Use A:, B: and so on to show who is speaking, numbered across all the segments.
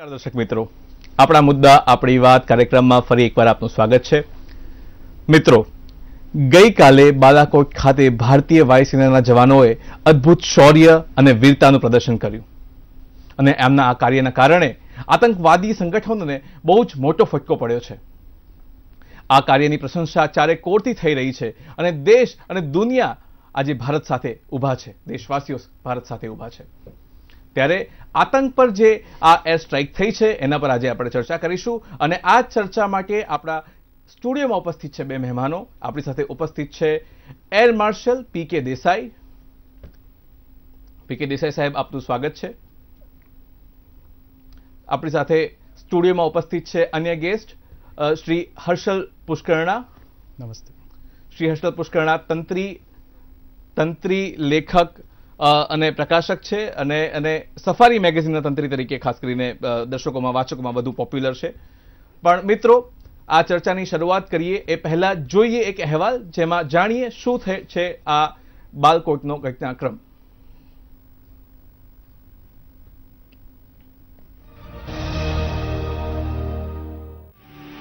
A: નમસ્કાર દર્શક મિત્રો. આપણા મુદ્દા, આપણી વાત કાર્યક્રમમાં ફરી એકવાર આપનું સ્વાગત છે. મિત્રો, ગઈકાલે બાલાકોટ ખાતે ભારતીય વાયુસેનાના જવાનોએ અદ્ભુત શૌર્ય અને વીરતાનું પ્રદર્શન કર્યું. અને એમના આ કાર્યના કારણે આતંકવાદી સંગઠનોને બહુ જ મોટો ફટકો પડ્યો છે. આ કાર્યની પ્રશંસા ચારે કોરથી થઈ રહી છે અને દેશ અને દુનિયા આજે ભારત સાથે ઊભા છે. દેશવાસીઓ ભારત સાથે ઊભા છે. ત્યારે આતંક પર જે આ એર સ્ટ્રાઇક થઈ છે એના પર આજે આપણે ચર્ચા કરીશું. અને આ ચર્ચા માટે આપણા સ્ટુડિયોમાં ઉપસ્થિત છે બે મહેમાનો. આપણી સાથે ઉપસ્થિત છે એર માર્શલ પી કે દેસાઈ. પી કે દેસાઈ સાહેબ આપનું સ્વાગત છે. આપણી સાથે સ્ટુડિયોમાં ઉપસ્થિત છે અન્ય ગેસ્ટ શ્રી હર્ષલ પુષ્કરણા.
B: નમસ્તે.
A: શ્રી હર્ષલ પુષ્કરણા તંત્રી તંત્રી લેખક અને પ્રકાશક છે અને અને સફારી મેગેઝિનના તંત્રી તરીકે ખાસ કરીને દર્શકોમાં, વાચકોમાં વધુ પોપ્યુલર છે. પણ મિત્રો, આ ચર્ચાની શરૂઆત કરીએ, એ પહેલા જોઈએ એક અહેવાલ જેમાં જાણીએ શું છે આ બાલકોટનો ઘટનાક્રમ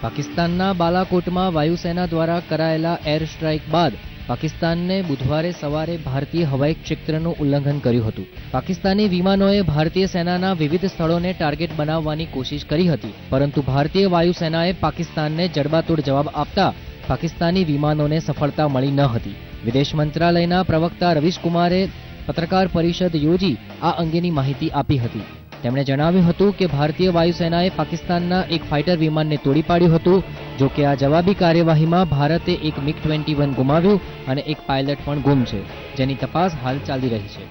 C: પાકિસ્તાનના બાલાકોટમાં વાયુસેના દ્વારા કરાયેલા એર સ્ટ્રાઇક બાદ પાકિસ્તાનને બુધવારે સવારે ભારતીય હવાઈ ક્ષેત્રનું ઉલ્લંઘન કર્યું હતું. પાકિસ્તાની વિમાનોએ ભારતીય સેનાના વિવિધ સ્થળોને ટાર્ગેટ બનાવવાની કોશિશ કરી હતી, પરંતુ ભારતીય વાયુસેનાએ પાકિસ્તાનને જડબાતોડ જવાબ આપતા પાકિસ્તાની વિમાનોને સફળતા મળી ન હતી. વિદેશ મંત્રાલયના પ્રવક્તા રવીશકુમારે પત્રકાર પરિષદ યોજી આ અંગેની માહિતી આપી હતી. તેમણે જણાવ્યું હતું કે ભારતીય વાયુસેનાએ પાકિસ્તાનના એક ફાઇટર વિમાનને તોડી પાડ્યું હતું જો કે આ જવાબી કાર્યવાહીમાં ભારતે એક મિગ ટ્વેન્ટી વન ગુમાવ્યું અને એક પાયલટ પણ ગુમ છે જેની તપાસ હાલ ચાલી રહી છે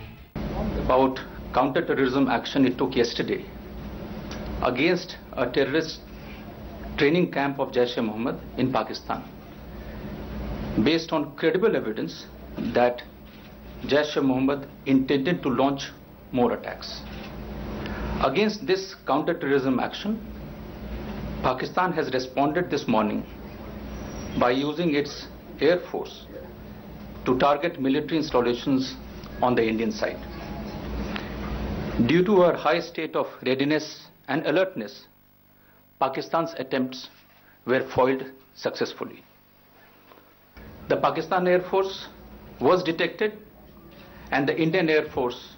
D: about counter-terrorism action it took yesterday against a terrorist training camp of Jaish-e-Mohammed in Pakistan based on credible evidence that Jaish-e-Mohammed intended to launch more attacks. Against this counter-terrorism action, Pakistan has responded this morning by using its air force to target military installations on the Indian side. Due to our high state of readiness and alertness, Pakistan's attempts were foiled successfully. The Pakistan Air Force was detected and the Indian Air Force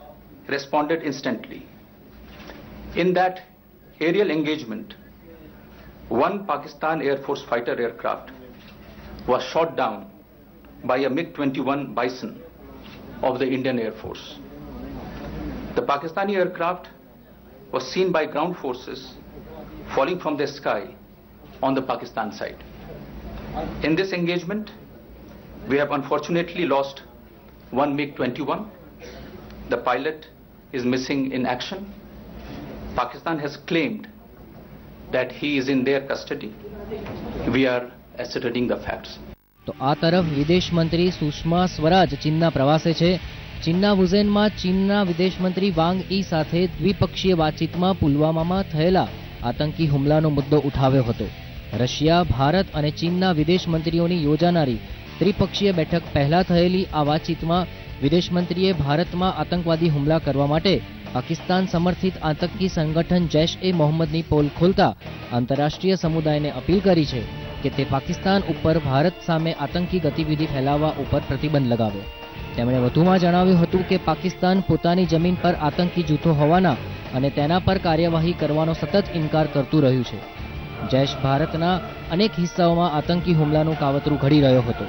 D: responded instantly. In that aerial engagement, one Pakistan Air Force fighter aircraft was shot down by a MiG 21 Bison of the Indian Air Force. The Pakistani aircraft was seen by ground forces falling from the sky on the Pakistan side. In this engagement, we have unfortunately lost one MiG 21. The pilot is missing in action. Pakistan has claimed that he is in their custody. We are ascertaining the facts.
C: તો આ તરફ વિદેશ મંત્રી સુષ્મા સ્વરાજ ચીનના પ્રવાસે છે ચીનના વુઝેનમાં ચીનના વિદેશ મંત્રી વાંગ ઈ સાથે દ્વિપક્ષીય વાતચીતમાં પુલવામામાં થયેલા આતંકી હુમલાનો મુદ્દો ઉઠાવ્યો હતો રશિયા, ભારત અને ચીનના વિદેશ મંત્રીઓની યોજાનારી ત્રિપક્ષીય બેઠક પહેલા થયેલી આ વાતચીતમાં વિદેશ મંત્રીએ ભારતમાં આતંકવાદી હુમલા કરવા માટે પાકિસ્તાન સમર્થિત આતંકી સંગઠન જૈશ એ મોહમ્મદની પોલ ખોલતા આંતરરાષ્ટ્રીય સમુદાયને અપીલ કરી છે કે તે પાકિસ્તાન ઉપર ભારત સામે આતંકી ગતિવિધિ ફેલાવવા ઉપર પ્રતિબંધ લગાવે. તેમણે વધુમાં જણાવ્યું હતું કે પાકિસ્તાન પોતાની જમીન પર આતંકી જૂથો હોવાના અને તેના પર કાર્યવાહી કરવાનો સતત ઇનકાર કરતું રહ્યું છે. જૈશ ભારતના અનેક હિસ્સાઓમાં આતંકી હુમલાનું કાવતરું ઘડી રહ્યો હતો.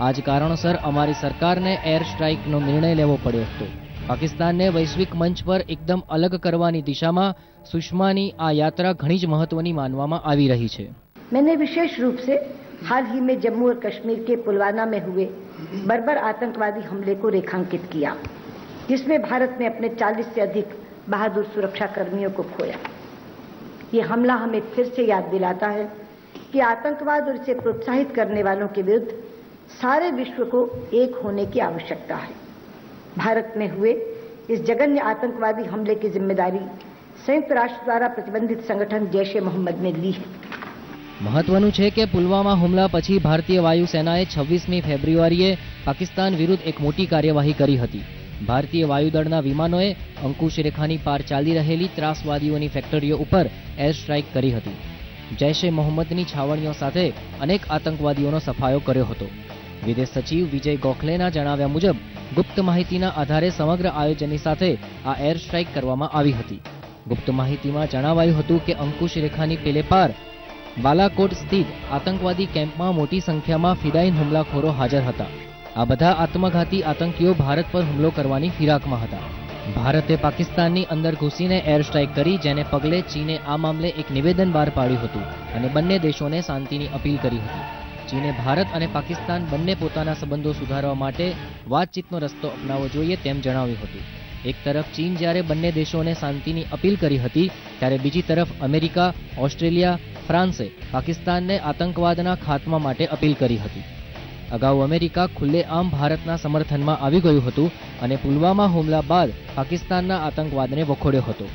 C: આ જ કારણોસર અમારી સરકારને એર સ્ટ્રાઇકનો નિર્ણય લેવો પડ્યો હતો. પાકિસ્તાનને વૈશ્વિક મંચ પર એકદમ અલગ કરવાની દિશામાં સુષ્માની આ યાત્રા ઘણી જ મહત્વની માનવામાં આવી રહી છે
E: मैंने विशेष रूप से हाल ही में जम्मू और कश्मीर के पुलवामा में हुए बर्बर आतंकवादी हमले को रेखांकित किया जिसमें भारत ने अपने 40 से अधिक बहादुर सुरक्षा कर्मियों को खोया ये हमला हमें फिर से याद दिलाता है कि आतंकवाद और इसे प्रोत्साहित करने वालों के विरुद्ध सारे विश्व को एक होने की आवश्यकता है भारत में हुए इस जघन्य आतंकवादी हमले की जिम्मेदारी संयुक्त राष्ट्र द्वारा प्रतिबंधित संगठन जैश ए मोहम्मद ने ली है
C: મહત્વનું છે કે પુલવામા હુમલા પછી ભારતીય વાયુસેનાએ છવ્વીસમી ફેબ્રુઆરીએ પાકિસ્તાન વિરુદ્ધ એક મોટી કાર્યવાહી કરી હતી ભારતીય વાયુદળના વિમાનોએ અંકુશ રેખાની પાર ચાલી રહેલી ત્રાસવાદીઓની ફેક્ટરીઓ ઉપર એર સ્ટ્રાઇક કરી હતી જૈશ એ મોહમ્મદની છાવણીઓ સાથે અનેક આતંકવાદીઓનો સફાયો કર્યો હતો વિદેશ સચિવ વિજય ગોખલેના જણાવ્યા મુજબ ગુપ્ત માહિતીના આધારે સમગ્ર આયોજનની સાથે આ એર સ્ટ્રાઇક કરવામાં આવી હતી. ગુપ્ત માહિતીમાં જણાવાયું હતું કે અંકુશ રેખાની પેલે પાર બાલાકોટ સ્થિત આતંકવાદી કેમ્પમાં મોટી સંખ્યામાં ફિદાઈન હુમલાખોરો હાજર હતા. આ બધા આત્મઘાતી આતંકીઓ ભારત પર હુમલો કરવાની ફિરાકમાં હતા. ભારતે પાકિસ્તાનની અંદર ઘૂસીને એર સ્ટ્રાઇક કરી, જેને પગલે ચીને આ મામલે એક નિવેદન બહાર પાડ્યું હતું અને બંને દેશોને શાંતિની અપીલ કરી હતી. ચીને ભારત અને પાકિસ્તાન બંને પોતાના સંબંધો સુધારવા માટે વાતચીતનો રસ્તો અપનાવવો જોઈએ તેમ જણાવ્યું હતું. એક તરફ ચીન જ્યારે બંને દેશોને શાંતિની અપીલ કરી હતી, ત્યારે બીજી તરફ અમેરિકા, ઓસ્ટ્રેલિયા, ફ્રાન્સે પાકિસ્તાનને આતંકવાદના ખાત્મા માટે અપીલ કરી હતી. અગાઉ અમેરિકા ખુલ્લેઆમ ભારતના સમર્થનમાં આવી ગયું હતું અને પુલવામા હુમલા બાદ પાકિસ્તાનના આતંકવાદને વખોડ્યો હતો.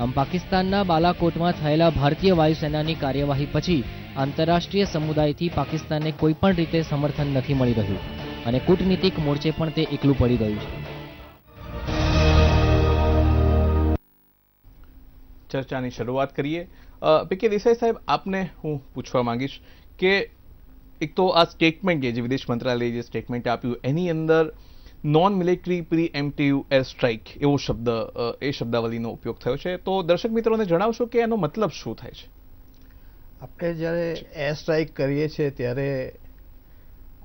C: આમ પાકિસ્તાનના બાલાકોટમાં થયેલા ભારતીય વાયુસેનાની કાર્યવાહી પછી આંતરરાષ્ટ્રીય સમુદાયથી પાકિસ્તાનને કોઈ પણ રીતે સમર્થન નથી મળી રહ્યું. અને કૂટનીતિક મોરચે પણ તે એકલું પડી ગયું છે.
A: ચર્ચાની શરૂઆત કરીએ. પીકે દેસાઈ સાહેબ, આપને હું પૂછવા માંગીશ કે એક તો આ સ્ટેટમેન્ટ જે વિદેશ મંત્રાલયે જે સ્ટેટમેન્ટ આપ્યું, એની અંદર non military preemptive air strike એવો શબ્દ એ શબ્દાવલીનો ઉપયોગ થયો છે. તો દર્શક મિત્રોને જણાવશો કે એનો મતલબ શું થાય છે?
B: આપણે જ્યારે એર સ્ટ્રાઇક કરીએ છીએ ત્યારે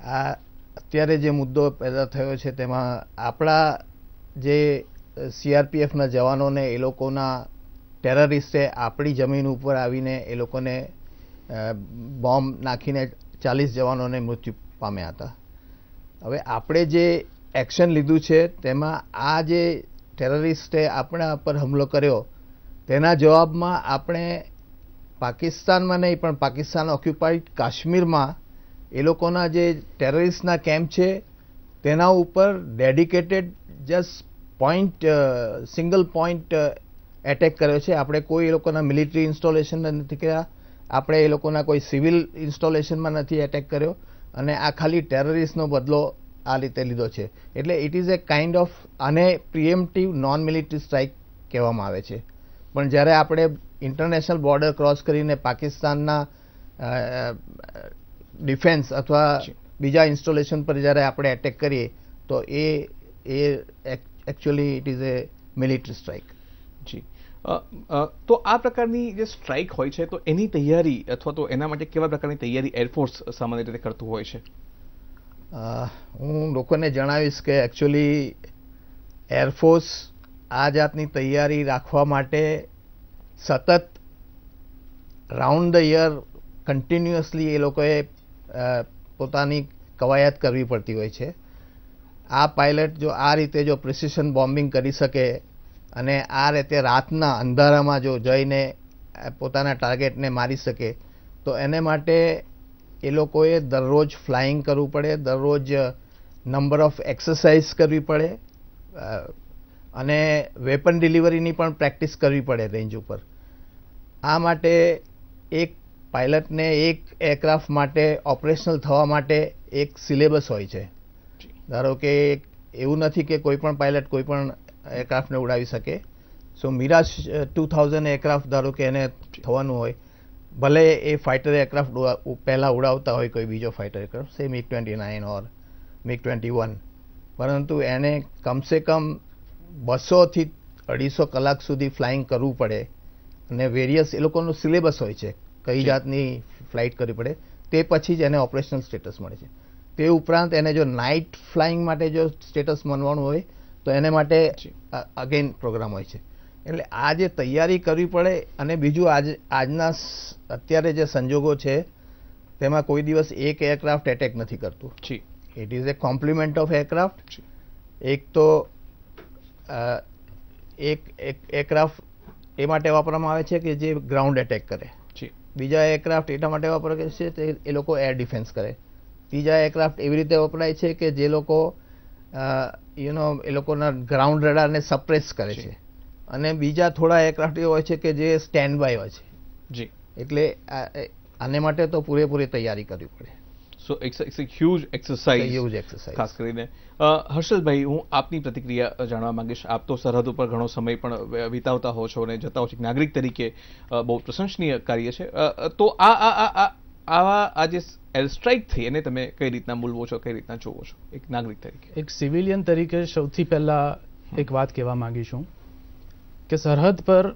B: આ અત્યારે જે મુદ્દો પેદા થયો છે તેમાં આપણા જે સીઆરપીએફના જવાનોને એ લોકોના ટેરરિસ્ટે આપણી જમીન ઉપર આવીને એ લોકોને બોમ્બ નાખીને ચાલીસ જવાનોને મૃત્યુ પામ્યા હતા. હવે આપણે જે એક્શન લીધું છે. તેમાં આ જે ટેરરિસ્ટે આપણા પર હુમલો કર્યો, તેના જવાબમાં આપણે પાકિસ્તાનમાં નહીં, પણ પાકિસ્તાન ઓક્યુપાઈડ કાશ્મીરમાં એ લોકોના જે ટેરરિસ્ટના કેમ્પ છે, તેના ઉપર dedicated just point single point attack કર્યો છે. આપણે કોઈ એ લોકોના મિલિટરી ઇન્સ્ટોલેશન નથી કર્યા. આપણે એ લોકોના કોઈ સિવિલ ઇન્સ્ટોલેશનમાં નથી એટેક કર્યો. અને આ ખાલી ટેરરિસ્ટનો બદલો આ રીતે લીધો છે. એટલે it is a kind of આને પ્રિએમ્પટિવ નોન મિલિટરી સ્ટ્રાઇક કહેવામાં આવે છે. પણ જ્યારે આપણે ઇન્ટરનેશનલ બોર્ડર ક્રોસ કરીને પાકિસ્તાનના ડિફેન્સ અથવા બીજા ઇન્સ્ટોલેશન પર જ્યારે આપણે એટેક કરીએ, તો એ એ actually it is a military strike
A: જી. તો આ પ્રકારની જે સ્ટ્રાઇક હોય છે, તો એની તૈયારી અથવા તો એના માટે કેવા પ્રકારની તૈયારી એરફોર્સ સામાન્ય રીતે કરતું હોય છે?
B: હું લોકોને જણાવીશ કે એકચ્યુઅલી એરફોર્સ આ જાતની તૈયારી રાખવા માટે સતત રાઉન્ડ ધ યર કન્ટિન્યુઅસલી એ લોકોએ પોતાની કવાયત કરવી પડતી હોય છે. આ પાયલટ જો આ રીતે જો પ્રિસિશન બોમ્બિંગ કરી શકે અને આ રીતે રાતના અંધારામાં જો જઈને પોતાના ટાર્ગેટને મારી શકે, તો એને માટે એ લોકોએ દરરોજ ફ્લાઇંગ કરવું પડે દરરોજ નંબર ઓફ એક્સરસાઇઝ કરવી પડે અને વેપન ડિલિવરીની પણ પ્રેક્ટિસ કરવી પડે રેન્જ ઉપર. આ માટે એક પાયલટને એક એરક્રાફ્ટ માટે ઓપરેશનલ થવા માટે એક સિલેબસ હોય છે. ધારો કે એવું નથી કે કોઈ પણ પાયલટ કોઈ પણ એરક્રાફ્ટને ઉડાવી શકે. So Mirage two thousand aircraft ધારો કે એને થવાનું હોય ભલે એ ફાઇટર એરક્રાફ્ટ પહેલાં ઉડાવતા હોય કોઈ બીજો fighter aircraft say MiG twenty nine or MiG twenty one પરંતુ એને કમસે કમ બસોથી અઢીસો કલાક સુધી ફ્લાઇંગ કરવું પડે અને વેરિયસ એ લોકોનું સિલેબસ હોય છે કઈ જાતની ફ્લાઇટ કરવી પડે તે પછી જ એને ઓપરેશનલ સ્ટેટસ મળે છે. તે ઉપરાંત એને જો નાઇટ ફ્લાઇંગ માટે જો સ્ટેટસ મનવાનું હોય તો એને માટે અગેન પ્રોગ્રામ હોય છે. એટલે આ જે તૈયારી કરવી પડે અને બીજું આજ આજના અત્યારે જે સંજોગો છે તેમાં કોઈ દિવસ એક એરક્રાફ્ટ એટેક નથી કરતું.
A: જી.
B: It is a compliment of aircraft એક તો એક એક એરક્રાફ્ટ એ માટે વાપરવામાં આવે છે કે જે ગ્રાઉન્ડ એટેક કરે. બીજા એરક્રાફ્ટ એટલા માટે વાપરે છે તે એ લોકો એર ડિફેન્સ કરે. ત્રીજા એરક્રાફ્ટ એવી રીતે વપરાય છે કે જે લોકો યુ નો એ લોકોના ગ્રાઉન્ડ રડારને સપ્રેસ કરે છે. અને બીજા થોડા એરક્રાફ્ટ એવા હોય છે કે જે સ્ટેન્ડ બાય હોય છે.
A: જી.
B: એટલે આને માટે તો પૂરેપૂરી તૈયારી કરવી પડે.
A: So it's it's a huge exercise
B: huge exercise
A: ખાસ કરીને. હર્ષદભાઈ હું આપની પ્રતિક્રિયા જાણવા માંગીશ. આપ તો સરહદ ઉપર ઘણો સમય પણ વિતાવતા હો છો અને જતા હો છો. એક નાગરિક તરીકે બહુ પ્રશંસનીય કાર્ય છે. તો આ આ આ આ આવા આ જે એર સ્ટ્રાઇક થઈ એને તમે કઈ રીતના મૂલવો છો કઈ રીતના જોવો છો? એક નાગરિક તરીકે.
F: એક સિવિલિયન તરીકે સૌથી પહેલા એક વાત કહેવા માંગીશું કે સરહદ પર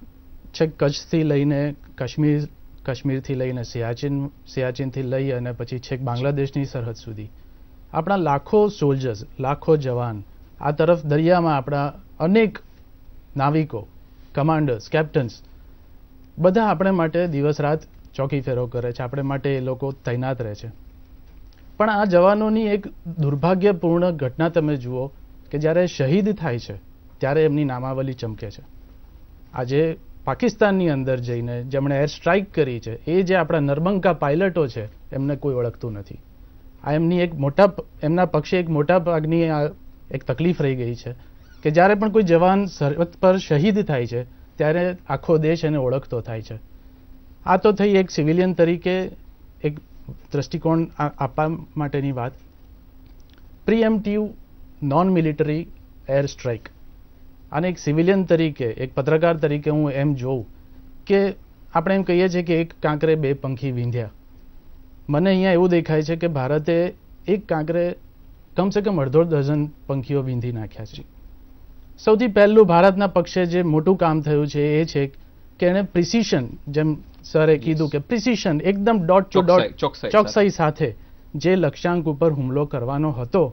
F: છેક કચ્છથી લઈને કાશ્મીર કાશ્મીરથી લઈને સિયાચીન સિયાચીનથી લઈ અને પછી છેક બાંગ્લાદેશની સરહદ સુધી આપણા લાખો સોલ્જર્સ લાખો જવાન આ તરફ દરિયામાં આપણા અનેક નાવિકો કમાન્ડર્સ કેપ્ટન્સ બધા આપણે માટે દિવસ રાત ચોકી ફેરો કરે છે આપણે માટે એ લોકો તૈનાત રહે છે. પણ આ જવાનોની એક દુર્ભાગ્યપૂર્ણ ઘટના તમે જુઓ કે જ્યારે શહીદ થાય છે, ત્યારે એમની નામાવલી ચમકે છે. આજે પાકિસ્તાનની અંદર જઈને જેમણે એર સ્ટ્રાઇક કરી છે, એ જે આપણા નરબંકા પાયલટો છે, એમને કોઈ ઓળખતું નથી. આ એમની એક મોટા એમના પક્ષે એક મોટા ભાગની આ એક તકલીફ રહી ગઈ છે કે જ્યારે પણ કોઈ જવાન સરહદ પર શહીદ થાય છે, ત્યારે આખો દેશ એને ઓળખતો થાય છે. આ તો થઈ એક સિવિલિયન તરીકે એક દ્રષ્ટિકોણ આપવા માટેની વાત. Preemptive non military air strike આને એક સિવિલિયન તરીકે એક પત્રકાર તરીકે હું એમ જોઉં કે આપણે એમ કહીએ છીએ કે એક કાંકરે બે પંખી વીંધ્યા. મને અહીંયા એવું દેખાય છે કે ભારતે એક કાંકરે કમસે કમ અડધો ડઝન પંખીઓ વીંધી નાખ્યા છે. સૌથી પહેલું ભારતના પક્ષે જે મોટું કામ થયું છે એ છે કે એણે પ્રિસિશન જેમ સરે કીધું કે પ્રિસિશન એકદમ ડોટ ટુ ડોટ
A: ચોકસાઈ
F: સાથે જે લક્ષ્યાંક ઉપર હુમલો કરવાનો હતો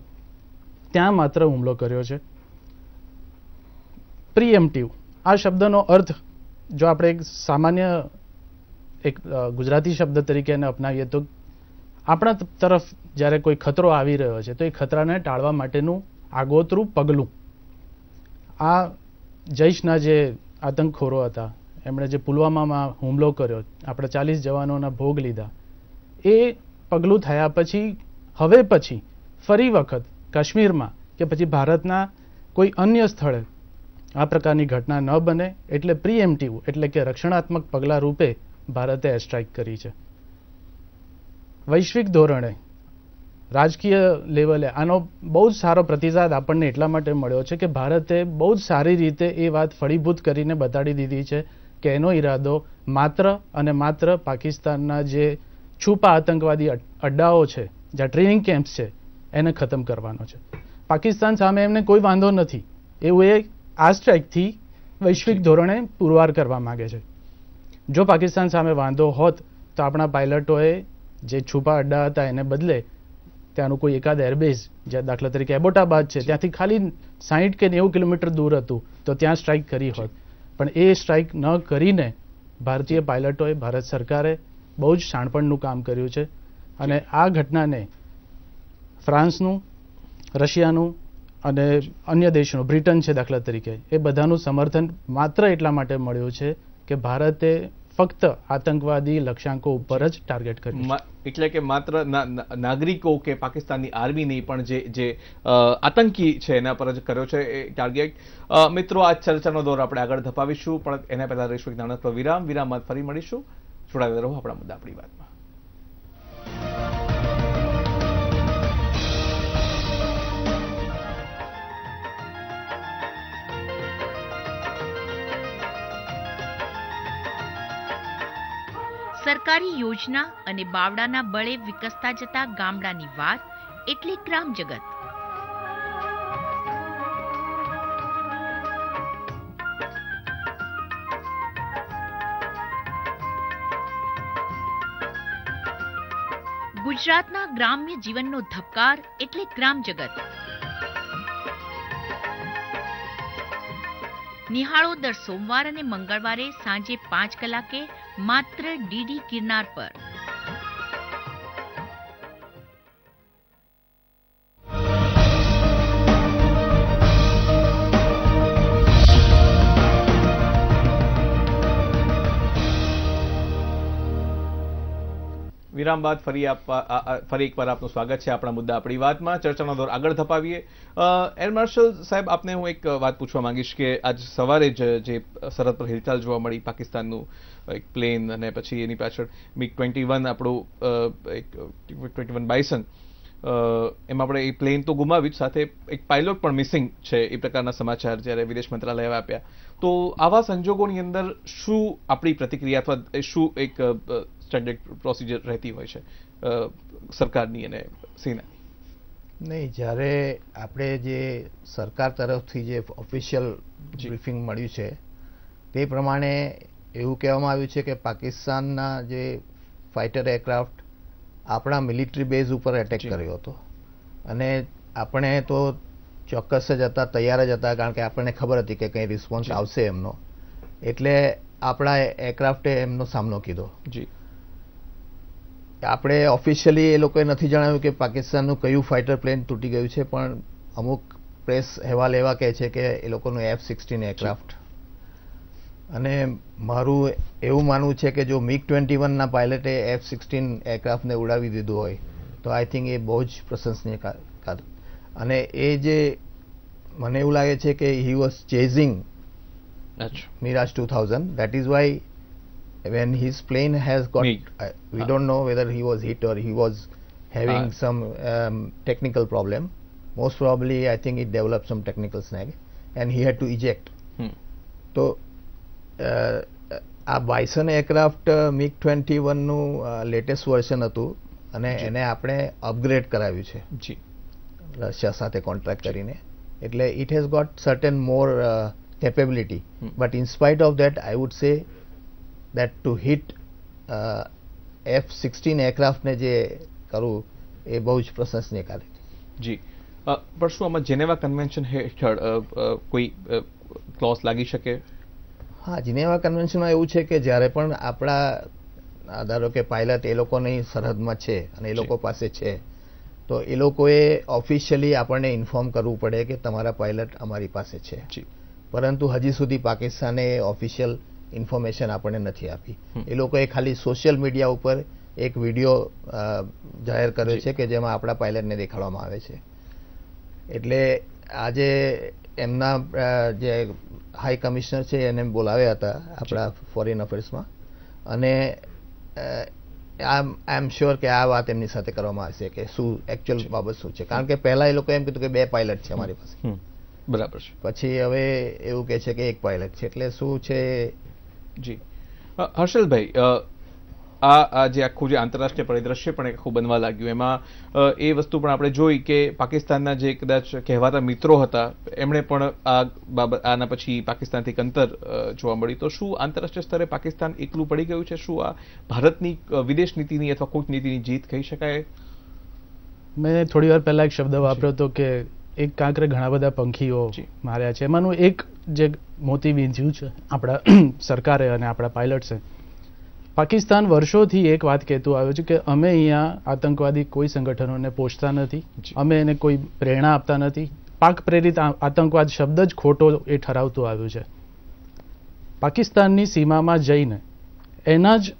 F: ત્યાં માત્ર હુમલો કર્યો છે. પ્રીએમ્પ્ટિવ. આ શબ્દનો અર્થ જો આપણે એક સામાન્ય એક ગુજરાતી શબ્દ તરીકે એને અપનાવીએ તો આપણા તરફ જ્યારે કોઈ ખતરો આવી રહ્યો છે તો એ ખતરાને ટાળવા માટેનું આગોતરું પગલું. આ જૈશના જે આતંકખોરો હતા, એમણે જે પુલવામામાં હુમલો કર્યો, આપણે ચાલીસ જવાનોના ભોગ લીધા, એ પગલું થયા પછી, હવે પછી, ફરી વખત કાશ્મીરમાં કે પછી ભારતના કોઈ અન્ય સ્થળે આ પ્રકારની ઘટના ન બને એટલે પ્રીએમ્પ્ટિવ એટલે કે રક્ષણાત્મક પગલાં રૂપે ભારતે એર સ્ટ્રાઇક કરી છે. વૈશ્વિક ધોરણે રાજકીય લેવલે આનો બહુ જ સારો પ્રતિસાદ આપણને એટલા માટે મળ્યો છે કે ભારતે બહુ જ સારી રીતે એ વાત ફળીભૂત કરીને બતાડી દીધી છે કે એનો ઈરાદો માત્ર અને માત્ર પાકિસ્તાનના જે છુપા આતંકવાદી અડ્ડાઓ છે, જ્યાં ટ્રેનિંગ કેમ્પ્સ છે, એને ખતમ કરવાનો છે. પાકિસ્તાન સામે એમને કોઈ વાંધો નથી. એવું એ આ સ્ટ્રાઇકથી વૈશ્વિક ધોરણે પુરવાર કરવા માગે છે. જો પાકિસ્તાન સામે વાંધો હોત તો આપણા પાયલટોએ જે છુપા અડ્ડા હતા એને બદલે ત્યાંનું કોઈ એકાદ એરબેઝ જ્યાં દાખલા તરીકે એબોટાબાદ છે ત્યાંથી ખાલી સાહીઠ કે નેવું કિલોમીટર દૂર હતું તો ત્યાં સ્ટ્રાઇક કરી હોત. પણ એ સ્ટ્રાઇક ન કરીને ભારતીય પાયલટોએ ભારત સરકારે બહુ જ શાણપણનું કામ કર્યું છે. અને આ ઘટનાને ફ્રાન્સનું રશિયાનું અને અન્ય દેશોનું, બ્રિટન છે દાખલા તરીકે, એ બધાનું સમર્થન માત્ર એટલા માટે મળ્યું છે કે ભારતે ફક્ત આતંકવાદી લક્ષ્યાંકો ઉપર જ ટાર્ગેટ કર્યું
A: એટલે કે માત્ર નાગરિકો કે પાકિસ્તાનની આર્મી નહીં, પણ જે જે આતંકી છે એના પર જ કર્યો છે એ ટાર્ગેટ મિત્રો, આ ચર્ચાનો દોર આપણે આગળ ધપાવીશું, પણ એના પહેલા રહીશું નાનકડો વિરામ. વિરામ બાદ ફરી મળીશું. જોડાયેલા રહો આપણા મુદ્દા આપણી વાતમાં.
G: સરકારી યોજના અને બાવડાના બળે વિકસતા જતા ગામડાની વાત એટલે ગ્રામ જગત. ગુજરાતના ગ્રામ્ય જીવનનો ધબકાર એટલે ગ્રામ જગત. નિહાળો દર સોમવાર અને મંગળવારે સાંજે પાંચ કલાકે માત્ર ડીડી ગિરનાર પર.
A: વિરામ બાદ ફરી આપ આ- આ- ફરી એકવાર આપનું સ્વાગત છે આપણા મુદ્દા આપણી વાતમાં. ચર્ચાનો દોર આગળ ધપાવીએ. એર માર્શલ સાહેબ, આપને હું એક વાત પૂછવા માંગીશ કે આજ સવારે જ જે સરહદ પર હિલચાલ જોવા મળી, પાકિસ્તાનનું એક પ્લેન અને પછી એની પાછળ મિગ ટ્વેન્ટી વન, આપણું એક ટ્વેન્ટી વન બાયસન. એમાં આપણે એ પ્લેન તો ગુમાવ્યું જ, સાથે એક પાયલોટ પણ મિસિંગ છે એ પ્રકારના સમાચાર જ્યારે વિદેશ મંત્રાલયે આપ્યા. તો આવા સંજોગોની અંદર શું આપણી પ્રતિક્રિયા અથવા શું એક સ્ટાન્ડર્ડ પ્રોસિજર રહેતી હોય છે સરકારની અને સેનાની.
B: નહીં જ્યારે આપણે જે સરકાર તરફથી જે ઓફિશિયલ. બ્રીફિંગ મળ્યું છે તે પ્રમાણે એવું કહેવામાં આવ્યું છે કે પાકિસ્તાનના જે ફાઇટર એરક્રાફ્ટ આપણા મિલિટરી બેઝ ઉપર એટેક કર્યો હતો. અને આપણે તો ચોક્કસ જ હતા તૈયાર જ હતા કારણ કે આપણને ખબર હતી કે કંઈ રિસ્પોન્સ આવશે એમનો. એટલે આપણા એરક્રાફ્ટે એમનો સામનો કીધો.
A: જી.
B: આપણે ઓફિશિયલી એ લોકોએ નથી જણાવ્યું કે પાકિસ્તાનનું કયું ફાઇટર પ્લેન તૂટી ગયું છે પણ અમુક પ્રેસ અહેવાલ એવા કહે છે કે એ લોકોનું એફ સિક્સટીન એરક્રાફ્ટ અને મારું એવું માનવું છે કે જો મિગ ટ્વેન્ટી વનના પાયલટે એફ સિક્સટીન એરક્રાફ્ટને ઉડાવી દીધું હોય તો આઈ થિંક એ બહુ જ પ્રશંસનીય કાર અને એ જે મને એવું લાગે છે કે હી વોઝ ચેઝિંગ
A: અચ્છા
B: Mirage 2000. That is why when his plane has got, uh, we
A: Ah.
B: don't know whether he was hit or he was having
A: Ah.
B: some um, technical problem. Most probably, I think it developed some technical snag, and he had to eject.
A: Hmm
B: તો આ Bison aircraft MiG twenty વનનું latest version હતું અને એને આપણે upgrade કરાવ્યું છે
A: જી
B: Russia સાથે કોન્ટ્રાક્ટ કરીને એટલે it has got certain more capability
A: Hmm.
B: But in spite of that I would say that to hit F sixteen એરક્રાફ્ટને જે કરવું એ બહુ જ પ્રશંસનીય કાર્ય
A: જી. પણ શું આમાં જેનેવા કન્વેન્શન હેઠળ કોઈ ક્લોઝ લાગી શકે?
B: હા જિનેવા કન્વેન્શનમાં એવું છે કે જ્યારે પણ આપણા ધારો કે પાયલટ એ લોકોની સરહદમાં છે અને એ લોકો પાસે છે તો એ લોકોએ ઓફિશિયલી આપણને ઇન્ફોર્મ કરવું પડે કે તમારા પાયલટ અમારી પાસે છે. પરંતુ હજી સુધી પાકિસ્તાને ઓફિશિયલ ઇન્ફોર્મેશન આપણને નથી આપી. એ લોકોએ ખાલી સોશિયલ મીડિયા ઉપર એક વીડિયો જાહેર કર્યો છે કે જેમાં આપણા પાયલટને દેખાડવામાં આવે છે. એટલે આજે એમના જે હાઈ કમિશનર છે એને બોલાવ્યા હતા આપણા ફોરેન અફેર્સમાં અને આઈ એમ શ્યોર કે આ વાત એમની સાથે કરવામાં આવશે કે શું એકચ્યુઅલ બાબત શું છે. કારણ કે પહેલા એ લોકો એમ કીધું કે બે પાયલટ છે અમારી પાસે.
A: બરાબર છે.
B: પછી હવે એવું કહે છે કે એક પાયલટ છે. એટલે શું છે
A: જી. હર્ષલભાઈ આ આ જે આખું જે આંતરરાષ્ટ્રીય પરિદ્રશ્ય પણ આખું બનવા લાગ્યું. એમાં એ વસ્તુ પણ આપણે જોઈ કે પાકિસ્તાનના જે કદાચ કહેવાતા મિત્રો હતા એમણે પણ આ બાબત આના પછી પાકિસ્તાનથી એક અંતર જોવા મળ્યું. તો શું આંતરરાષ્ટ્રીય સ્તરે પાકિસ્તાન એકલું પડી ગયું છે? શું આ ભારતની વિદેશ નીતિની અથવા કૂટનીતિની જીત કહી શકાય?
F: મેં થોડી વાર પહેલા એક શબ્દ વાપર્યો હતો કે એક કાંકરે ઘણા બધા પંખીઓ માર્યા છે. એમાંનું એક જે મોતી વીંધ્યું છે આપણા સરકારે અને આપણા પાયલટ્સે. પાકિસ્તાન વર્ષોથી એક વાત કહેતું આવ્યું છે કે અમે અહીંયા આતંકવાદી કોઈ સંગઠનોને પોષતા નથી અમે એને કોઈ પ્રેરણા આપતા નથી. પાક પ્રેરિત આતંકવાદ શબ્દ જ ખોટો એ ઠરાવતું આવ્યું છે. પાકિસ્તાનની સીમામાં જઈને એના જ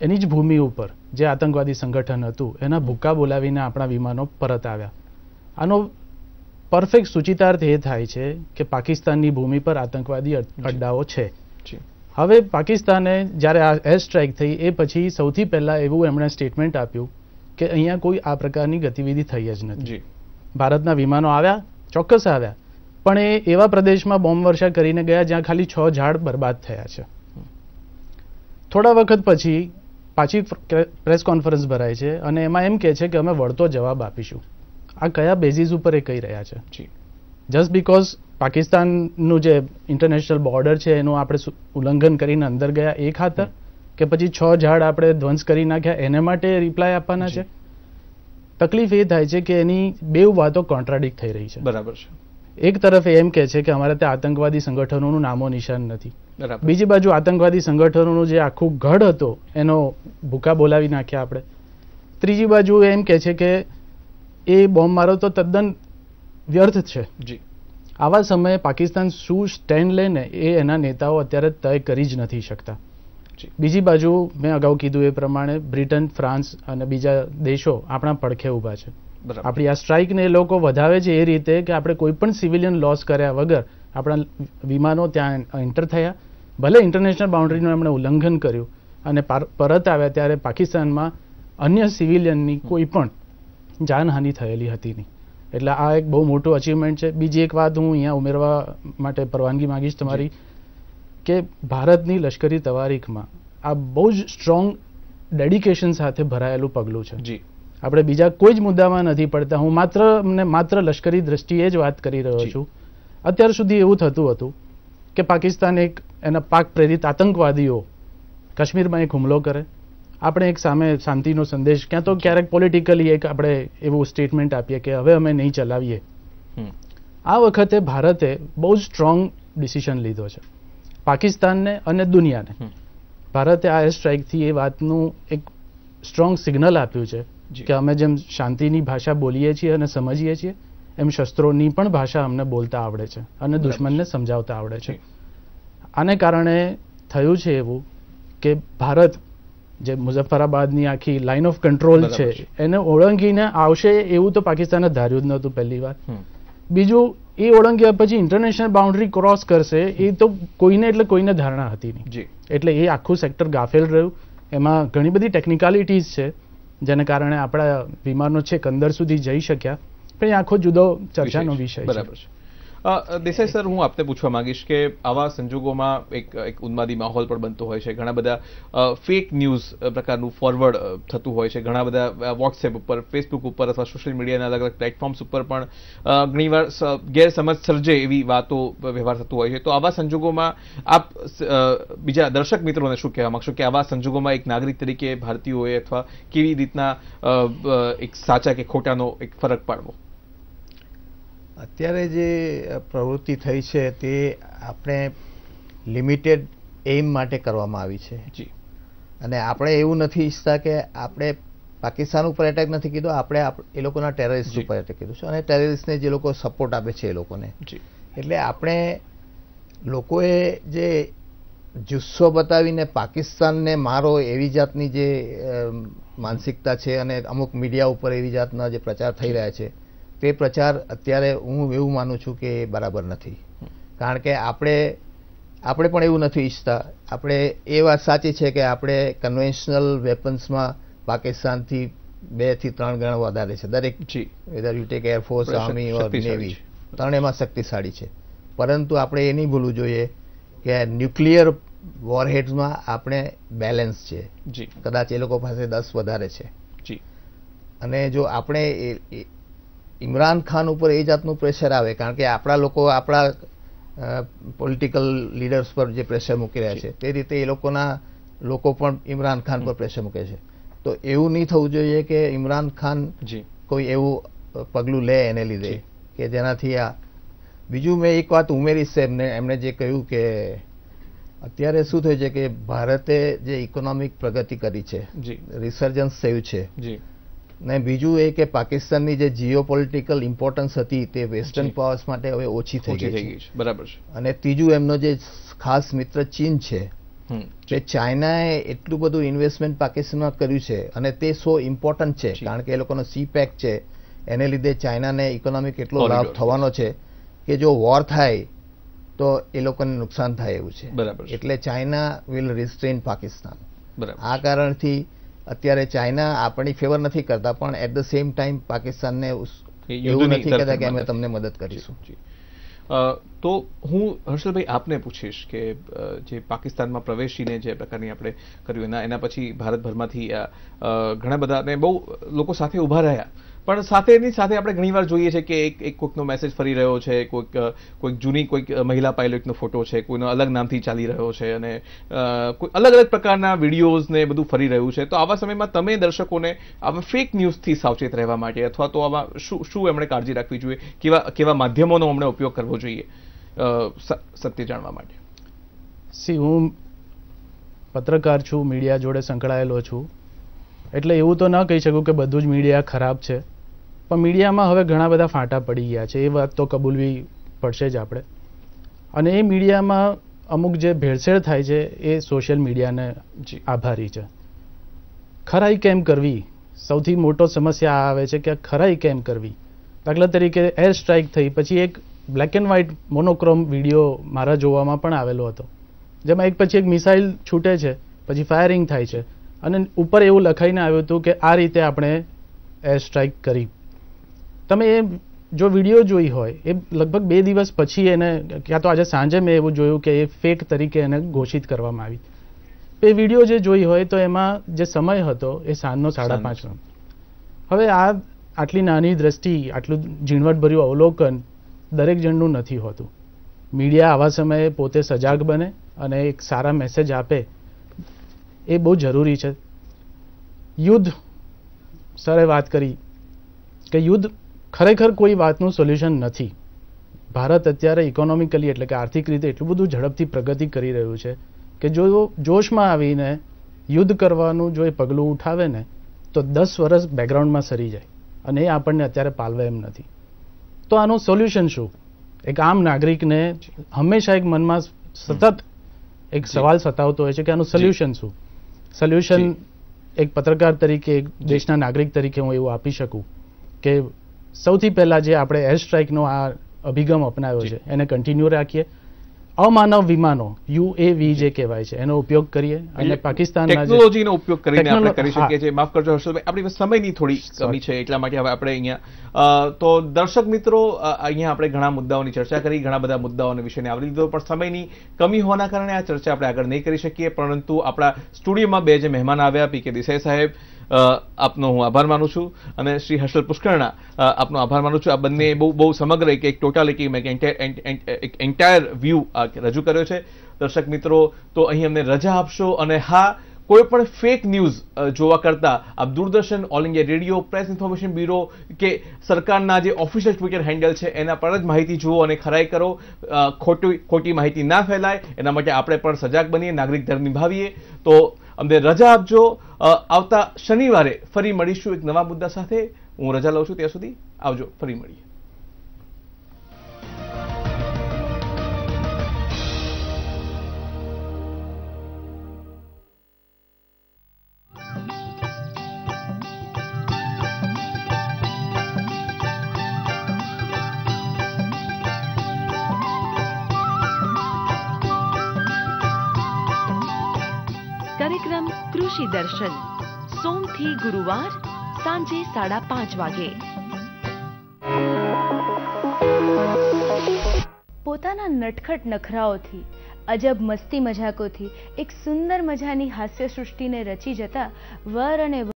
F: એની જ ભૂમિ ઉપર જે આતંકવાદી સંગઠન હતું એના ભૂક્કા બોલાવીને આપણા વિમાનો પરત આવ્યા. આનો પરફેક્ટ સૂચિતાર્થ એ થાય છે કે પાકિસ્તાનની ભૂમિ પર આતંકવાદી અડ્ડાઓ છે. હવે પાકિસ્તાને જ્યારે આ એર સ્ટ્રાઇક થઈ એ પછી સૌથી પહેલા એવું એમણે સ્ટેટમેન્ટ આપ્યું કે અહીંયા કોઈ આ પ્રકારની ગતિવિધિ થઈ જ નથી. ભારતના વિમાનો આવ્યા ચોક્કસ આવ્યા પણ એ એવા પ્રદેશમાં બોમ્બ વર્ષા કરીને ગયા જ્યાં ખાલી છ ઝાડ બરબાદ થયા છે. થોડા વખત પછી પાછી પ્રેસ કોન્ફરન્સ ભરાય છે અને એમાં એમ કહે છે કે અમે વળતો જવાબ આપીશું. આ કયા બેઝિસ ઉપર એ કહી રહ્યા છે?
A: જી.
F: જસ્ટ બિકોઝ પાકિસ્તાનનું જે ઇન્ટરનેશનલ બોર્ડર છે એનું આપણે ઉલ્લંઘન કરીને અંદર ગયા એ ખાતર કે પછી છ ઝાડ આપણે ધ્વંસ કરી નાખ્યા એને માટે રિપ્લાય આપવાના છે? તકલીફ એ થાય છે કે એની બે વાતો કોન્ટ્રાડિક્ટ થઈ રહી છે.
A: બરાબર છે.
F: એક તરફ એમ કહે છે કે અમારે ત્યાં આતંકવાદી સંગઠનોનું નામો નિશાન નથી.
A: બરાબર.
F: બીજી બાજુ આતંકવાદી સંગઠનોનું જે આખું ગઢ હતો એનો ભૂકા બોલાવી નાખ્યા આપણે. ત્રીજી બાજુ એમ કહે છે કે એ બોમ્બ મારો તો તદ્દન વ્યર્થ છે.
A: જી.
F: આવા સમયે પાકિસ્તાન શું સ્ટેન્ડ લઈને એ એના નેતાઓ અત્યારે તય કરી જ નથી શકતા.
A: જી.
F: બીજી બાજુ મેં અગાઉ કીધું એ પ્રમાણે બ્રિટન ફ્રાન્સ અને બીજા દેશો આપણા પડખે ઊભા છે. આપણી આ સ્ટ્રાઇકને એ લોકો વધાવે છે એ રીતે કે આપણે કોઈ પણ સિવિલિયન લોસ કર્યા વગર આપણા વિમાનો ત્યાં એન્ટર થયા. ભલે ઇન્ટરનેશનલ બાઉન્ડ્રીનું એમણે ઉલ્લંઘન કર્યું અને પાર- પરત આવ્યા ત્યારે પાકિસ્તાનમાં અન્ય સિવિલિયનની કોઈ પણ જાનહાનિ થયેલી હતી નહીં. એટલે આ એક બહુ મોટું અચીવમેન્ટ છે. બીજી એક વાત હું અહીંયા ઉમેરવા માટે પરવાનગી માંગીશ તમારી કે ભારતની લશ્કરી તવારીખમાં આ બહુ જ સ્ટ્રોંગ ડેડિકેશન સાથે ભરાયેલું પગલું છે.
A: જી.
F: આપણે બીજા કોઈ જ મુદ્દામાં નથી પડતા. હું માત્ર મને માત્ર લશ્કરી દ્રષ્ટિએ જ વાત કરી રહ્યો છું. અત્યાર સુધી એવું થતું હતું કે પાકિસ્તાન એક એના પાક પ્રેરિત આતંકવાદીઓ કાશ્મીરમાં એક હુમલો કરે. આપણે એક સામે શાંતિનો સંદેશ ક્યાં તો ક્યારેક પોલિટિકલી એક આપણે એવું સ્ટેટમેન્ટ આપીએ કે હવે અમે નહીં ચલાવીએ. આ વખતે ભારતે બહુ જ સ્ટ્રોંગ ડિસિઝન લીધો છે. પાકિસ્તાનને અને દુનિયાને. ભારતે આ એર સ્ટ્રાઇકથી એ વાતનું એક સ્ટ્રોંગ સિગ્નલ આપ્યું છે. કે અમે જેમ શાંતિની ભાષા બોલીએ છીએ અને સમજીએ છીએ એમ શસ્ત્રોની પણ ભાષા અમને બોલતા આવડે છે અને દુશ્મનને સમજાવતા આવડે છે. આને કારણે થયું છે એવું કે ભારત જે મુઝફ્ફરાબાદની આખી લાઇન ઓફ કંટ્રોલ છે. એને ઓળંગીને આવશે એવું તો પાકિસ્તાને ધાર્યું જ નહોતું પહેલી વાર બીજું એ ઓળંગ્યા પછી ઇન્ટરનેશનલ બાઉન્ડ્રી ક્રોસ કરશે એ તો કોઈને એટલે કોઈને ધારણા હતી નહીં. એટલે એ આખું સેક્ટર ગાફેલ રહ્યું. એમાં ઘણી બધી ટેકનિકાલિટીઝ છે જેને કારણે આપણા વિમાનો છે અંદર સુધી જઈ શક્યા. પણ એ આખો જુદો ચર્ચાનો વિષય છે.
A: બરાબર છે. દેસાઈ સર, હું આપને પૂછવા માંગીશ કે આવા સંજોગોમાં એક એક ઉન્માદી માહોલ પણ બનતો હોય છે. ઘણા બધા ફેક ન્યૂઝ પ્રકારનું ફોરવર્ડ થતું હોય છે. ઘણા બધા વોટ્સએપ ઉપર ફેસબુક ઉપર અથવા સોશિયલ મીડિયાના અલગ અલગ પ્લેટફોર્મ્સ ઉપર પણ ઘણીવાર ગેરસમજ સર્જે એવી વાતો વ્યવહાર થતો હોય છે. તો આવા સંજોગોમાં આપ બીજા દર્શક મિત્રોને શું કહેવા માંગશો કે આવા સંજોગોમાં એક નાગરિક તરીકે ભારતીયોએ અથવા કેવી રીતના એક સાચા કે ખોટાનો એક ફરક પાડવો?
B: અત્યારે જે પ્રવૃત્તિ થઈ છે તે આપણે લિમિટેડ એઇમ માટે કરવામાં આવી છે.
A: જી.
B: અને આપણે એવું નથી ઈચ્છતા કે આપણે પાકિસ્તાન ઉપર એટેક નથી કીધો આપણે એ લોકોના ટેરરિસ્ટ. ઉપર એટેક કીધું છે. અને ટેરરિસ્ટને જે લોકો સપોર્ટ આપે છે એ લોકોને.
A: જી.
B: એટલે આપણે લોકોએ જે જુસ્સો બતાવીને પાકિસ્તાનને મારો એવી જાતની જે માનસિકતા છે અને અમુક મીડિયા ઉપર એવી જાતના જે પ્રચાર થઈ રહ્યા છે તે પ્રચાર અત્યારે હું એવું માનું છું કે એ બરાબર નથી. કારણ કે આપણે આપણે પણ એવું નથી ઈચ્છતા. આપણે એ વાત સાચી છે કે આપણે કન્વેન્શનલ વેપન્સમાં પાકિસ્તાનથી બેથી ત્રણ ગણા વધારે છે. દરેક whether you take air force army
A: or
B: navy
A: છે.
B: ત્રણેયમાં શક્તિશાળી છે. પરંતુ આપણે એ નહીં ભૂલવું જોઈએ કે ન્યુક્લિયર વોરહેડ્સમાં આપણે બેલેન્સ છે.
A: જી.
B: કદાચ એ લોકો પાસે દસ વધારે છે.
A: જી.
B: અને જો આપણે ઇમરાન ખાન ઉપર એ જાતનું પ્રેશર આવે કારણ કે આપણા લોકો આપણા પોલિટિકલ લીડર્સ પર જે પ્રેશર મૂકી રહ્યા છે તે રીતે એ લોકોના લોકો પણ ઇમરાન ખાન પર પ્રેશર મૂકે છે. તો એવું નહીં થવું જોઈએ કે ઇમરાન ખાન
A: જી.
B: કોઈ એવું પગલું લે એને લીધે કે જેનાથી આ બીજું મેં એક વાત ઉમેરીશ છે એમને એમણે જે કહ્યું કે અત્યારે શું થયું છે કે ભારતે જે ઇકોનોમિક પ્રગતિ કરી છે રિસર્જન્સ થયું છે
A: જી.
B: ને બીજું એ કે પાકિસ્તાનની જે જીઓ પોલિટિકલ ઇમ્પોર્ટન્સ હતી તે વેસ્ટર્ન પાવર્સ માટે હવે ઓછી થઈ ગઈ છે.
A: બરાબર છે.
B: અને ત્રીજું એમનો જે ખાસ મિત્ર ચીન છે જે ચાઇનાએ એટલું બધું ઇન્વેસ્ટમેન્ટ પાકિસ્તાનમાં કર્યું છે અને તે સો ઇમ્પોર્ટન્ટ છે. કારણ કે એ લોકોનો સી પેક છે. એને લીધે ચાઇનાને ઇકોનોમિક એટલો લાભ થવાનો છે કે જો વોર થાય તો એ લોકોને નુકસાન થાય એવું છે.
A: બરાબર
B: એટલે ચાઇના વિલ રિસ્ટ્રેન પાકિસ્તાન.
A: બરાબર
B: આ કારણથી અત્યારે ચાઇના આપણી ફેવર નથી કરતા પણ એટ ધ સેમ ટાઈમ પાકિસ્તાનને એવું નથી કહેતા કે અમે તમને મદદ કરીશું.
A: તો હું હર્ષલભાઈ આપને પૂછીશ કે જે પાકિસ્તાનમાં પ્રવેશીને જે પ્રકારની આપણે કર્યું એના એના પછી ભારતભરમાંથી ઘણા બધા અને બહુ લોકો સાથે ઊભા રહ્યા. પણ સાથેની સાથે આપણે ઘણીવાર જોઈએ છે કે એક એક કોઈકનો મેસેજ ફરી રહ્યો છે, કોઈક કોઈક જૂની કોઈક મહિલા પાયલોટનો ફોટો છે, કોઈનો અલગ નામથી ચાલી રહ્યો છે અને કોઈ અલગ અલગ પ્રકારના વિડીયોઝ ને બધું ફરી રહ્યું છે. તો આવા સમયમાં તમે દર્શકોને આવા ફેક ન્યૂઝથી સાવચેત રહેવા માટે અથવા તો આવા શું શું એમણે કાળજી રાખવી જોઈએ? કેવા કેવા માધ્યમોનો એમણે ઉપયોગ કરવો જોઈએ? સત્ય જાણવા માટે.
F: સી, હું પત્રકાર છું, મીડિયા જોડે સંકળાયેલો છું. એટલે એવું તો ન કહી શકું કે બધું જ મીડિયા ખરાબ છે. પણ મીડિયામાં હવે ઘણા બધા ફાંટા પડી ગયા છે, એ વાત તો કબૂલવી પડશે જ આપણે. અને એ મીડિયામાં અમુક જે ભેળસેળ થાય છે, એ સોશિયલ મીડિયાને આભારી છે. ખરાઈ કેમ કરવી? સૌથી મોટો સમસ્યા આવે છે કે ખરાઈ કેમ કરવી? દાખલા તરીકે એર સ્ટ્રાઇક થઈ, પછી એક black and white monochrome video મારા જોવામાં પણ આવેલો હતો. જેમાં એક પછી એક મિસાઇલ છૂટે છે, પછી ફાયરિંગ થાય છે. અને ઉપર એવું લખાઈને આવ્યું હતું કે આ રીતે આપણે એર સ્ટ્રાઇક કરી તમે એ જો વીડિયો જોઈ હોય એ લગભગ બે દિવસ પછી એને ક્યાં તો આજે સાંજે મેં એવું જોયું કે એ ફેક તરીકે એને ઘોષિત કરવામાં આવી. એ વીડિયો જે જોઈ હોય તો એમાં જે સમય હતો એ સાંજનો સાડા પાંચનો. હવે આ આટલી નાની દ્રષ્ટિ આટલું ઝીણવટભર્યું અવલોકન દરેક જણનું નથી હોતું. મીડિયા આવા સમયે પોતે સજાગ બને અને એક સારા મેસેજ આપે એ બહુ જરૂરી છે. યુદ્ધ સરે વાત કરી કે યુદ્ધ ખરેખર કોઈ વાતનું સોલ્યુશન નથી. ભારત અત્યારે ઇકોનોમિકલી એટલે કે આર્થિક રીતે એટલું બધું ઝડપથી પ્રગતિ કરી રહ્યું છે કે જો જોશમાં આવીને યુદ્ધ કરવાનું જો એ પગલું ઉઠાવે ને તો દસ વર્ષ બેકગ્રાઉન્ડમાં સરી જાય અને એ આપણને અત્યારે પાલવે એમ નથી. તો આનું સોલ્યુશન શું? એક આમ નાગરિકને હંમેશા એક મનમાં સતત એક સવાલ સતાવતો હોય છે કે આનું સોલ્યુશન શું? સોલ્યુશન એક પત્રકાર તરીકે એક દેશના નાગરિક તરીકે હું એવું આપી શકું કે સૌથી પહેલાં જે આપણે એર સ્ટ્રાઇકનો આ અભિગમ અપનાવ્યો છે એને કન્ટિન્યુ રાખીએ. અમાનવ વિમાનો યુએવી જે કહેવાય છે એનો ઉપયોગ કરીએ અને પાકિસ્તાન
A: ટેકનોલોજીનો ઉપયોગ કરીને આપણે કરી શકીએ છીએ. માફ કરજો હર્ષદભાઈ આપણી સમયની થોડી કમી છે એટલા માટે હવે આપણે અહીંયા તો દર્શક મિત્રો અહીંયા આપણે ઘણા મુદ્દાઓની ચર્ચા કરી ઘણા બધા મુદ્દાઓને વિશેને આવરી લીધો પણ સમયની કમી હોવાના કારણે આ ચર્ચા આપણે આગળ નહીં કરી શકીએ પરંતુ આપણા સ્ટુડિયોમાં બે જે મહેમાન આવ્યા પી કે દેસાઈ સાહેબ આપનો હું આભાર માનું છું અને શ્રી હર્ષલ પુષ્કરણા આપનો આભાર માનું છું. આ બંને બહુ બહુ સમગ્ર એક એક ટોટલ મેં એક એન્ટાયર વ્યૂ રજૂ કર્યો છે. દર્શક મિત્રો, તો અહીં અમને રજા આપશો અને હા કોઈ પણ ફેક ન્યૂઝ જોવા કરતા આપ Doordarshan all India radio press information bureau કે સરકારના જે ઓફિશિયલ ટ્વિટર હેન્ડલ છે, એના પર જ માહિતી જુઓ અને ખરાઈ કરો. ખોટી ખોટી માહિતી ના ફેલાય, એના માટે આપણે પણ સજાગ બનીએ, નાગરિક ધર્મ નિભાવીએ. તો અમને રજા આપજો. આવતા શનિવારે ફરી મળીશું એક નવા મુદ્દા સાથે. હું રજા લઉં છું ત્યાં સુધી. આવજો, ફરી મળીએ.
H: દર્શન. સોમથી ગુરુવાર સાંજે સાડા પાંચ વાગે.
I: પોતાના નટખટ નખરાઓથી, અજબ મસ્તી મજાકોથી, એક સુંદર મજાની હાસ્ય સૃષ્ટિને રચી જતા વર અને